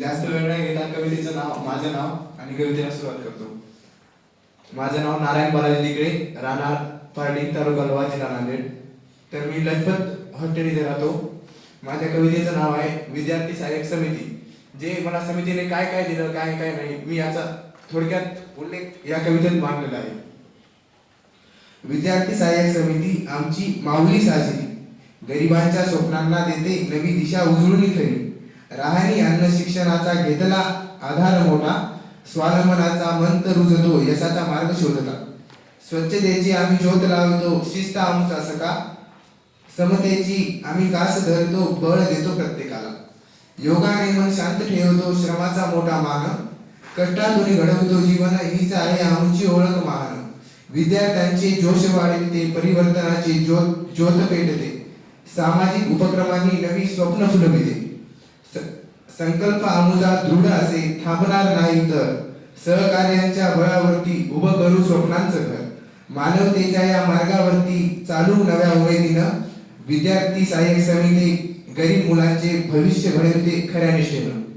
जास्त वेळ नाही घेता कवितेचं नाव माझं नाव आणि कवितेला सुरुवात करतो. माझं नाव नारायण बालाजी दिकडे राहणार पारडी तालुका लोहा जिल्हा नांदेड. तर मी लजपत हॉस्टेल इथे राहतो. माझ्या कवितेचं नाव आहे विद्यार्थी सहाय्यक समिती. जे मला समितीने काय काय दिलं काय काय नाही मी याचा थोडक्यात उल्लेख या कवितेत मांडलेला आहे. विद्यार्थी सहाय्यक समिती आमची माऊली साजरी. गरिबांच्या स्वप्नांना देते नवी दिशा उजळून खरी राहणी अन्न शिक्षणाचा घेतला आधार मोठा स्वावलंबनाचा मंत रुजतो यशाचा मार्ग शोधता. स्वच्छतेची आम्ही ज्योत लावतो शिस्त आमचा सका समतेची आम्ही कास धरतो बळ देतो प्रत्येकाला. योगाने मन शांत ठेवतो श्रमाचा मोठा मान. कष्टातून घडवतो जीवन हीच आहे आमची ओळख महान. विद्यार्थ्यांचे जोश वाढविते परिवर्तनाची ज्योत ज्योत पेटते सामाजिक उपक्रमांनी नवी स्वप्न फुलविते संकल्प आमुदा दृढ असे थांबणार नाही तर. सहकार्यांच्या बळावरती उभं करू स्वप्नांचं घर. मानवतेच्या या मार्गावरती चालू नव्या उमेदीनं. विद्यार्थी सहाय्यक समिती गरीब मुलांचे भविष्य घडवते खऱ्या निष्ठेनं